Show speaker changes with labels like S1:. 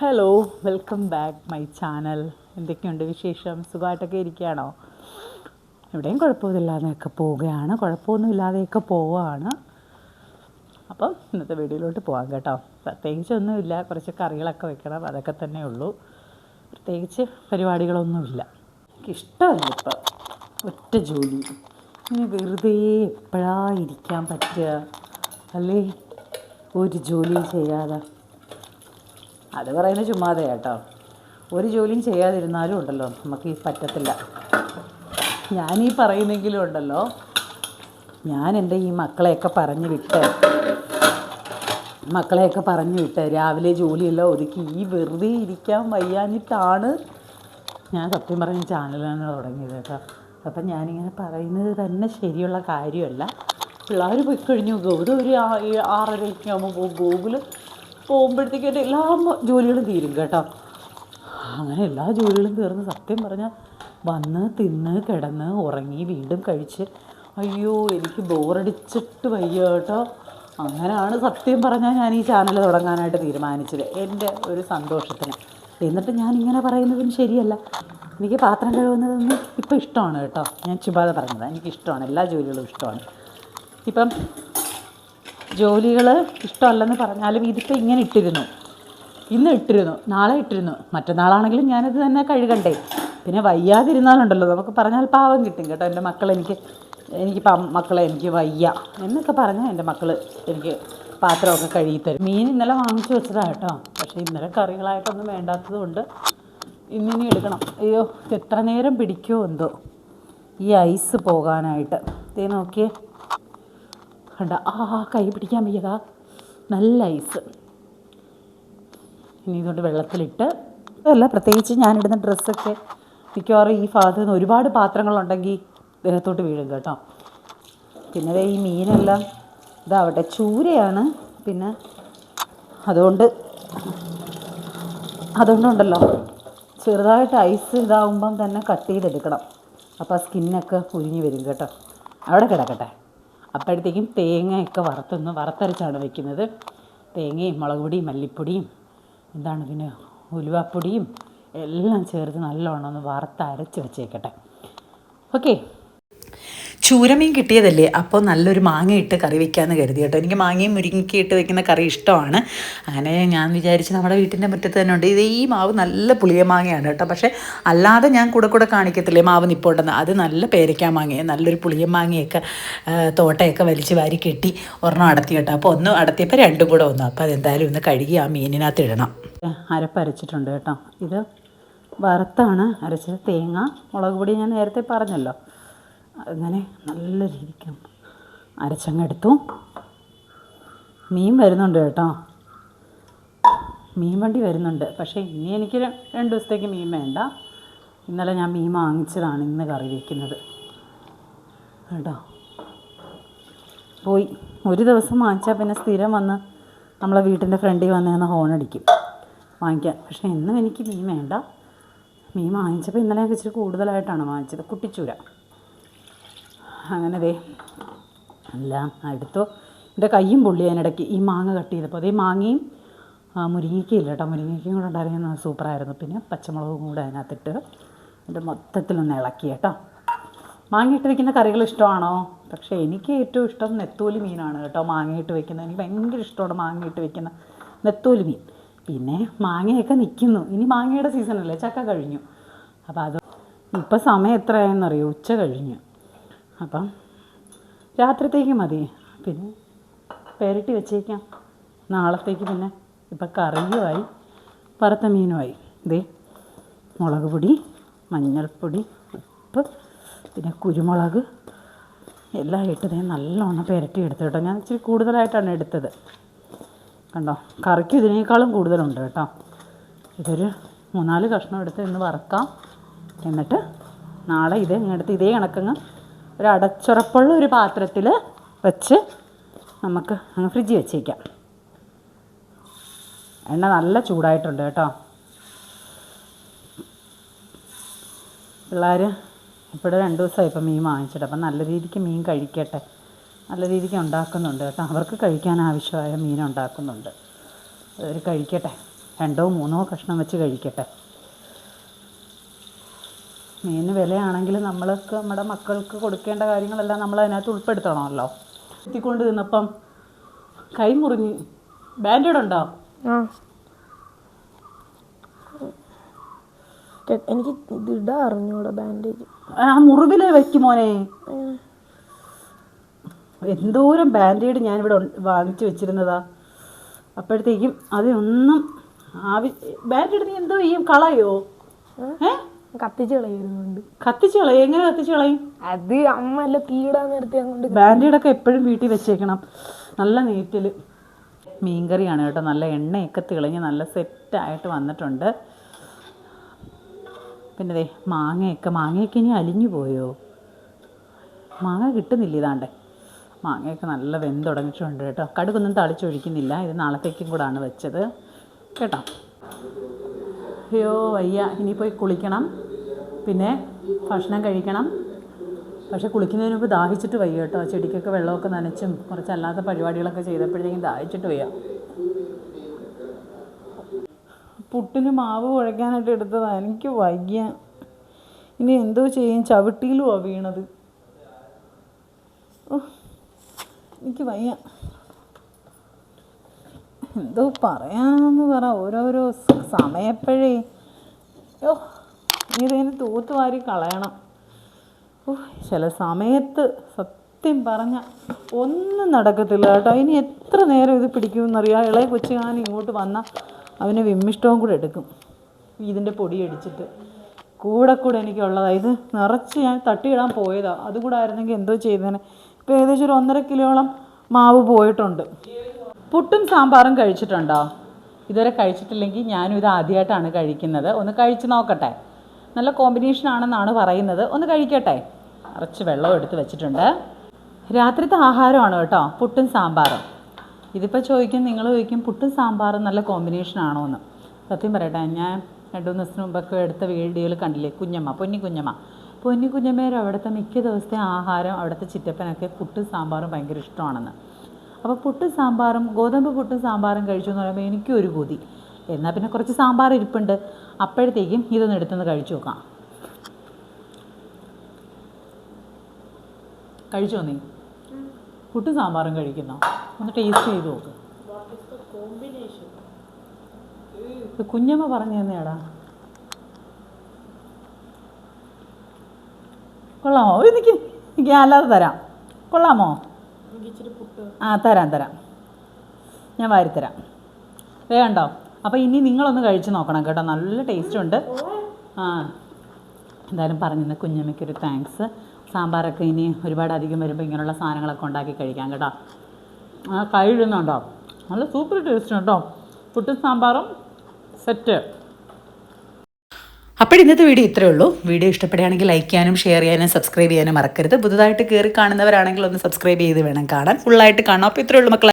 S1: Hello welcome back my channel എന്തൊക്കെയുണ്ട് വിശേഷം? സുഖമായിട്ടൊക്കെ ഇരിക്കുകയാണോ? എവിടെയും കുഴപ്പമില്ലാതെയൊക്കെ പോവുകയാണ്. കുഴപ്പമൊന്നുമില്ലാതെയൊക്കെ പോവുകയാണ്. അപ്പം ഇന്നത്തെ വീഡിയോയിലോട്ട് പോകാം കേട്ടോ. പ്രത്യേകിച്ചൊന്നുമില്ല കുറച്ച് കറികളൊക്കെ വെക്കണം. അതൊക്കെ തന്നെ ഉള്ളൂ. പ്രത്യേകിച്ച് പരിപാടികളൊന്നുമില്ല. എനിക്കിഷ്ടമല്ല ഇപ്പം ഒറ്റ ജോലി. ഇനി വെറുതെ എപ്പോഴാണ് ഇരിക്കാൻ പറ്റുക? അല്ലേ? ഒരു ജോലിയും ചെയ്യാതെ. അത് പറയുന്നത് ചുമ്മാതെ കേട്ടോ. ഒരു ജോലിയും ചെയ്യാതിരുന്നാലും ഉണ്ടല്ലോ നമുക്ക് ഈ പറ്റത്തില്ല. ഞാനീ പറയുന്നെങ്കിലും ഉണ്ടല്ലോ ഞാൻ എന്റെ ഈ മക്കളെയൊക്കെ പറഞ്ഞു വിട്ട് മക്കളെയൊക്കെ പറഞ്ഞു വിട്ട് രാവിലെ ജോലിയെല്ലാം ഒതുക്കി ഈ വെറുതെ ഇരിക്കാൻ വയ്യാഞ്ഞിട്ടാണ് ഞാൻ സത്യം പറഞ്ഞ ചാനലാണ് തുടങ്ങിയത് കേട്ടോ. അപ്പം ഞാനിങ്ങനെ പറയുന്നത് തന്നെ ശരിയുള്ള കാര്യമല്ല. പിള്ളേർ പോയി കഴിഞ്ഞു. ഗൗതം ഒരു ആ- ഈ ആറരയ്ക്ക് ആകുമ്പോൾ പോകും ഗോകുൽ പോകുമ്പോഴത്തേക്കും എന്റെ എല്ലാ ജോലികളും തീരും കേട്ടോ. അങ്ങനെ എല്ലാ ജോലികളും തീർന്ന് സത്യം പറഞ്ഞാൽ വന്ന് തിന്ന് കിടന്ന് ഉറങ്ങി വീണ്ടും കഴിച്ച് അയ്യോ എനിക്ക് ബോറടിച്ചിട്ട് വയ്യ കേട്ടോ. അങ്ങനെയാണ് സത്യം പറഞ്ഞാൽ ഞാൻ ഈ ചാനൽ തുടങ്ങാനായിട്ട് തീരുമാനിച്ചത്. എന്റെ ഒരു സന്തോഷത്തിന്. എന്നിട്ട് ഞാൻ ഇങ്ങനെ പറയുന്നതും ശരിയല്ല. എനിക്ക് പാത്രം കഴുകുന്നതൊന്നും ഇപ്പോൾ ഇഷ്ടമാണ് കേട്ടോ. ഞാൻ ചുമ്മാതെ പറഞ്ഞത്. എനിക്ക് ഇഷ്ടമാണ് എല്ലാ ജോലികളും ഇഷ്ടമാണ്. ഇപ്പം ജോലികൾ ഇഷ്ടമല്ലെന്ന് പറഞ്ഞാലും ഇതിപ്പോൾ ഇങ്ങനെ ഇട്ടിരുന്നു. ഇന്ന് ഇട്ടിരുന്നു നാളെ ഇട്ടിരുന്നു. മറ്റന്നാളാണെങ്കിലും ഞാനത് തന്നെ കഴുകണ്ടേ. പിന്നെ വയ്യാതിരുന്നാലുണ്ടല്ലോ നമുക്ക് പറഞ്ഞാൽ പാവം കിട്ടും കേട്ടോ എന്റെ മക്കൾ എനിക്ക് എനിക്ക് മക്കളെ എനിക്ക് വയ്യ എന്നൊക്കെ പറഞ്ഞാൽ എന്റെ മക്കൾ എനിക്ക് പാത്രമൊക്കെ കഴുകി തരും. മീൻ ഇന്നലെ വാങ്ങിച്ചു വെച്ചതാണ് കേട്ടോ പക്ഷേ ഇന്നലെ കറികളായിട്ടൊന്നും വേണ്ടാത്തത് കൊണ്ട് ഇന്നിനി എടുക്കണം. അയ്യോ എത്ര നേരം പിടിക്കുമോ എന്തോ? ഈ ഐസ് പോകാനായിട്ട്. ഇതേ നോക്കിയേ കണ്ട ആ കൈ പിടിക്കാൻ വയ്യതാ നല്ല ഐസ്. ഇനി ഇതുകൊണ്ട് വെള്ളത്തിലിട്ട് അതല്ല പ്രത്യേകിച്ച് ഞാനിടുന്ന ഡ്രസ്സൊക്കെ മിക്കവാറും ഈ ഭാഗത്ത് നിന്ന് ഒരുപാട് പാത്രങ്ങളുണ്ടെങ്കിൽ ദേഹത്തോട്ട് വീഴും കേട്ടോ. പിന്നെ ഈ മീനെല്ലാം ഇതാവട്ടെ ചൂരയാണ്. പിന്നെ അതുകൊണ്ട് അതുകൊണ്ടുണ്ടല്ലോ ചെറുതായിട്ട് ഐസ് ഇതാവുമ്പം തന്നെ കട്ട് ചെയ്തെടുക്കണം. അപ്പോൾ സ്കിന്നൊക്കെ ഉരിഞ്ഞു വരും കേട്ടോ. അവിടെ കിടക്കട്ടെ. അപ്പോഴത്തേക്കും തേങ്ങയൊക്കെ വറുത്തൊന്ന് വറുത്തരച്ചാണ് വെക്കുന്നത്. തേങ്ങയും മുളക് പൊടിയും മല്ലിപ്പൊടിയും എന്താണ് പിന്നെ ഉലുവാപ്പൊടിയും എല്ലാം ചേർത്ത് നല്ലോണം ഒന്ന് വറുത്തരച്ച് വെച്ചേക്കട്ടെ. ഓക്കെ ചൂരമീൻ കിട്ടിയതല്ലേ? അപ്പോൾ നല്ലൊരു മാങ്ങ ഇട്ട് കറി വെക്കാമെന്ന് കരുതി കേട്ടോ. എനിക്ക് മാങ്ങയും മുരിങ്ങയ്ക്ക് ഇട്ട് വെക്കുന്ന കറി ഇഷ്ടമാണ്. അങ്ങനെ ഞാൻ വിചാരിച്ച് നമ്മുടെ വീട്ടിന്റെ മുറ്റത്ത് തന്നെ ഉണ്ട്. ഇത് ഈ മാവ് നല്ല പുളിയ മാങ്ങയാണ് കേട്ടോ. പക്ഷേ അല്ലാതെ ഞാൻ കൂടെ കൂടെ കാണിക്കത്തില്ലേ മാവ് നിപ്പോണ്ടെന്ന് അത് നല്ല പേരയ്ക്ക മാങ്ങയെ നല്ലൊരു പുളിയ മാങ്ങയൊക്കെ തോട്ടയൊക്കെ വലിച്ച് വാരി കെട്ടി ഒരെണ്ണം അടത്തി കേട്ടോ. അപ്പോൾ ഒന്ന് അടത്തിയപ്പോൾ രണ്ടും കൂടെ വന്നു. അപ്പോൾ അതെന്തായാലും ഒന്ന് കഴുകി ആ മീനിനകത്ത് ഇടണം. അരപ്പരച്ചിട്ടുണ്ട് കേട്ടോ. ഇത് വറുത്താണ് അരച്ചത്. തേങ്ങ മുളക് പൊടി ഞാൻ നേരത്തെ പറഞ്ഞല്ലോ. അങ്ങനെ നല്ല രീതിക്ക് അരച്ചങ്ങെടുത്തു. മീൻ വരുന്നുണ്ട് കേട്ടോ. മീൻ വണ്ടി വരുന്നുണ്ട്. പക്ഷേ ഇനി എനിക്ക് രണ്ട് ദിവസത്തേക്ക് മീൻ വേണ്ട. ഇന്നലെ ഞാൻ മീൻ വാങ്ങിച്ചതാണ് ഇന്ന് കറി വയ്ക്കുന്നത് കേട്ടോ. പോയി. ഒരു ദിവസം വാങ്ങിച്ചാൽ പിന്നെ സ്ഥിരം വന്ന് നമ്മളെ വീട്ടിന്റെ ഫ്രണ്ടിൽ വന്ന് നിന്ന് ഹോണടിക്കും വാങ്ങിക്കാൻ. പക്ഷേ ഇന്നും എനിക്ക് മീൻ വേണ്ട. മീൻ വാങ്ങിച്ചപ്പോൾ ഇന്നലെ ഇച്ചിരി കൂടുതലായിട്ടാണ് വാങ്ങിച്ചത്. കുട്ടിച്ചൂര. അങ്ങനെ ദേ എല്ലാം എടുത്തു. എന്റെ കയ്യും പൊള്ളി അതിനിടയ്ക്ക് ഈ മാങ്ങ കട്ട് ചെയ്തപ്പോൾ. അതേ മാങ്ങയും മുരിങ്ങയ്ക്കയില്ല കേട്ടോ. മുരിങ്ങയ്ക്കയും കൂടെ ഉണ്ടായിരുന്നു. സൂപ്പറായിരുന്നു. പിന്നെ പച്ചമുളകും കൂടെ അതിനകത്തിട്ട് എന്നിട്ട് മൊത്തത്തിലൊന്ന് ഇളക്കി കേട്ടോ. മാങ്ങയിട്ട് വെക്കുന്ന കറികൾ ഇഷ്ടമാണോ? പക്ഷേ എനിക്ക് ഏറ്റവും ഇഷ്ടം നെത്തോലി മീനാണ് കേട്ടോ. മാങ്ങയിട്ട് വെക്കുന്നത്. എനിക്ക് ഭയങ്കര ഇഷ്ടമാണ് മാങ്ങയിട്ട് വെക്കുന്ന നെത്തോലി മീൻ. പിന്നെ മാങ്ങയൊക്കെ നിൽക്കുന്നു. ഇനി മാങ്ങയുടെ സീസണല്ലേ? ചക്ക കഴിഞ്ഞു. അപ്പോൾ അത് ഇപ്പോൾ സമയം എത്രയായെന്നറിയോ? ഉച്ച കഴിഞ്ഞു. അപ്പം രാത്രിത്തേക്ക് മതി. പിന്നെ പെരട്ടി വെച്ചേക്കാം. നാളത്തേക്ക് പിന്നെ ഇപ്പം കറിയുമായി വറുത്ത മീനുമായി. ഇതേ മുളക് പൊടി മഞ്ഞൾപ്പൊടി ഉപ്പ് പിന്നെ കുരുമുളക് എല്ലാം ഇട്ട് ദേ നല്ലോണം പെരട്ടി എടുത്തു കേട്ടോ. ഞാൻ ഇച്ചിരി കൂടുതലായിട്ടാണ് എടുത്തത്. കണ്ടോ? കറിക്ക് ഇതിനേക്കാളും കൂടുതലുണ്ട് കേട്ടോ. ഇതൊരു മൂന്നാൽ കഷ്ണം എടുത്ത് ഇന്ന് വറക്കാം. എന്നിട്ട് നാളെ ഇത് ഇങ്ങടുത്ത് ഇതേ കണക്കങ്ങ് ഒരു അടച്ചുറപ്പുള്ള ഒരു പാത്രത്തിൽ വെച്ച് നമുക്ക് അങ്ങ് ഫ്രിഡ്ജിൽ വെച്ചേക്കാം. എണ്ണ നല്ല ചൂടായിട്ടുണ്ട് കേട്ടോ. പിള്ളേർ ഇപ്പോൾ രണ്ട് ദിവസമായി ഇപ്പം മീൻ വാങ്ങിച്ചിട്ട് അപ്പം നല്ല രീതിക്ക് മീൻ കഴിക്കട്ടെ. നല്ല രീതിക്ക് ഉണ്ടാക്കുന്നുണ്ട് കേട്ടോ. അവർക്ക് കഴിക്കാൻ ആവശ്യമായ മീൻ ഉണ്ടാക്കുന്നുണ്ട്. അവർ കഴിക്കട്ടെ. രണ്ടോ മൂന്നോ കഷ്ണം വെച്ച് കഴിക്കട്ടെ. മീനിന് വിലയാണെങ്കിൽ നമ്മൾക്ക് നമ്മുടെ മക്കൾക്ക് കൊടുക്കേണ്ട കാര്യങ്ങളെല്ലാം നമ്മൾ അതിനകത്ത് ഉൾപ്പെടുത്തണമല്ലോ. എത്തിക്കൊണ്ട് നിന്നപ്പം കൈ മുറിഞ്ഞ് ബാൻഡേഡ് ഉണ്ടോ?
S2: എനിക്ക് അറിഞ്ഞൂടാ ബാൻഡേജ്
S1: ആ മുറിവിൽ വെക്കും മോനെ. എന്തോരം ബാൻഡേഡ് ഞാനിവിടെ ഇവിടെ വാങ്ങിച്ചു വെച്ചിരുന്നതാ. അപ്പോഴത്തേക്കും അതിനൊന്നും ആവശ്യം ബാൻഡേഡ് നീ എന്തോ ചെയ്യും കളയോ? ഏ?
S2: കത്തിച്ച് കളയുന്നുണ്ട്
S1: കത്തിച്ച് കളയും? എങ്ങനെ കത്തിച്ച് കളയും?
S2: അത് അമ്മ അല്ല തീടാൻ നേരത്തെ അങ്ങോട്ട്
S1: ബാൻഡേഡൊക്കെ എപ്പോഴും വീട്ടിൽ വെച്ചേക്കണം. നല്ല നീറ്റിൽ മീൻകറിയാണ് കേട്ടോ. നല്ല എണ്ണയൊക്കെ തിളഞ്ഞ് നല്ല സെറ്റായിട്ട് വന്നിട്ടുണ്ട്. പിന്നെ ദേ മാങ്ങയൊക്കെ. മാങ്ങയൊക്കെ ഇനി അലിഞ്ഞു പോയോ? മാങ്ങ കിട്ടുന്നില്ല ഇതാണ്ടേ? മാങ്ങയൊക്കെ നല്ല വെന്ത് തുടങ്ങിയിട്ടുണ്ട് കേട്ടോ. കടുകൊന്നും തളിച്ചൊഴിക്കുന്നില്ല. ഇത് നാളത്തേക്കും കൂടാണ് വെച്ചത്. കേട്ടോ? അയ്യോ വയ്യ ഇനി പോയി കുളിക്കണം. പിന്നെ ഭക്ഷണം കഴിക്കണം. പക്ഷേ കുളിക്കുന്നതിന് മുമ്പ് ദാഹിച്ചിട്ട് വയ്യ കേട്ടോ. ചെടിക്കൊക്കെ വെള്ളമൊക്കെ നനച്ചും കുറച്ച് അല്ലാത്ത പരിപാടികളൊക്കെ ചെയ്തപ്പോഴത്തേക്കും ദാഹിച്ചിട്ട് വയ്യ. പുട്ടിന് മാവ് കുഴയ്ക്കാനായിട്ട് എടുത്തതാണ് എനിക്ക് വയ്യ. ഇനി എന്തോ ചെയ്യും. ചവിട്ടിയിലുമാണ് വീണത്. എനിക്ക് വയ്യ. എന്തോ പറയാനെന്ന് പറ. ഓരോരോ സമയപ്പോഴേ. ഓ ഇതിന് തൂത്തുവാരി കളയണം. ഓ, ചില സമയത്ത് സത്യം പറഞ്ഞ ഒന്നും നടക്കത്തില്ല കേട്ടോ. ഇനി എത്ര നേരം ഇത് പിടിക്കുമെന്നറിയാം. ഇളയ കൊച്ചുകാൻ ഇങ്ങോട്ട് വന്നാൽ അവന് വിമ്മിഷ്ടവും കൂടെ എടുക്കും. ഇതിന്റെ പൊടി അടിച്ചിട്ട്. കൂടെ കൂടെ എനിക്കുള്ളതാണ് ഇത് നിറച്ച് ഞാൻ തട്ടിയിടാൻ പോയതാണ് അതുകൂടെ ആയിരുന്നെങ്കിൽ എന്തോ ചെയ്തേനെ. ഇപ്പോൾ ഏകദേശം ഒരു ഒന്നര കിലോളം മാവ് പോയിട്ടുണ്ട്. പുട്ടും സാമ്പാറും കഴിച്ചിട്ടുണ്ടോ? ഇതുവരെ കഴിച്ചിട്ടില്ലെങ്കിൽ ഞാനും ഇത് ആദ്യമായിട്ടാണ് കഴിക്കുന്നത്. ഒന്ന് കഴിച്ച് നോക്കട്ടെ. നല്ല കോമ്പിനേഷൻ ആണെന്നാണ് പറയുന്നത്. ഒന്ന് കഴിക്കട്ടെ. നിറച്ച് വെള്ളം എടുത്ത് വെച്ചിട്ടുണ്ട്. രാത്രിത്തെ ആഹാരമാണ് കേട്ടോ? പുട്ടും സാമ്പാറും. ഇതിപ്പോൾ ചോദിക്കും നിങ്ങൾ ചോദിക്കും പുട്ടും സാമ്പാറും നല്ല കോമ്പിനേഷൻ ആണോ എന്ന് സത്യം പറയട്ടെ ഞാൻ രണ്ട് മൂന്ന് ദിവസത്തിന് മുമ്പൊക്കെ എടുത്ത വീഡിയോയിൽ കണ്ടില്ലേ? കുഞ്ഞമ്മ പൊന്നി കുഞ്ഞമ്മ. പൊന്നി കുഞ്ഞമ്മേരും അവിടുത്തെ മിക്ക ദിവസത്തെ ആഹാരം അവിടുത്തെ ചിറ്റപ്പനൊക്കെ പുട്ടും സാമ്പാറും ഭയങ്കര ഇഷ്ടമാണെന്ന്. അപ്പോൾ പുട്ടും സാമ്പാറും ഗോതമ്പ് പുട്ടും സാമ്പാറും കഴിച്ചു എന്ന് പറയുമ്പോൾ എനിക്കും ഒരു കൊതി. എന്നാൽ പിന്നെ കുറച്ച് സാമ്പാർ ഇരിപ്പുണ്ട്. അപ്പോഴത്തേക്കും ഇതൊന്ന് എടുത്തൊന്ന് കഴിച്ചു നോക്കാം. കഴിച്ചോ നീ? പുട്ടും സാമ്പാറും കഴിക്കുന്നോ? ഒന്ന് ടേസ്റ്റ് ചെയ്ത് നോക്ക്. കുഞ്ഞമ്മ പറഞ്ഞു തന്നെയാടാ. കൊള്ളാമോ? എനിക്ക് എനിക്ക് അല്ലാതെ തരാം. കൊള്ളാമോ? ആ തരാം തരാം. ഞാൻ വാരിത്തരാം. വേണ്ടോ അപ്പോൾ ഇനി നിങ്ങളൊന്ന് കഴിച്ച് നോക്കണം കേട്ടോ. നല്ല ടേസ്റ്റ് ഉണ്ട് ആ എന്തായാലും പറഞ്ഞിരുന്ന കുഞ്ഞമ്മയ്ക്കൊരു താങ്ക്സ് സാമ്പാറൊക്കെ ഇനി ഒരുപാട് അധികം വരുമ്പോൾ ഇങ്ങനെയുള്ള സാധനങ്ങളൊക്കെ ഉണ്ടാക്കി കഴിക്കാം കേട്ടോ. ആ കഴിയുന്നുണ്ടോ നല്ല സൂപ്പർ ടേസ്റ്റ് ഉണ്ടോ? പുട്ടും സാമ്പാറും സെറ്റ് അപ്പോൾ ഇന്നത്തെ വീഡിയോ ഇത്രയേ ഉള്ളൂ. വീഡിയോ ഇഷ്ടപ്പെടുകയാണെങ്കിൽ ലൈക്ക് ചെയ്യാനും ഷെയർ ചെയ്യാനും സബ്സ്ക്രൈബ് ചെയ്യാനും മറക്കരുത്. പുതുതായിട്ട് കയറി കാണുന്നവരാണെങ്കിൽ ഒന്ന് സബ്സ്ക്രൈബ് ചെയ്ത് വേണം കാണാൻ. ഫുള്ളായിട്ട് കാണാം അപ്പോൾ ഇത്രയേ ഉള്ളൂ മക്കളെ.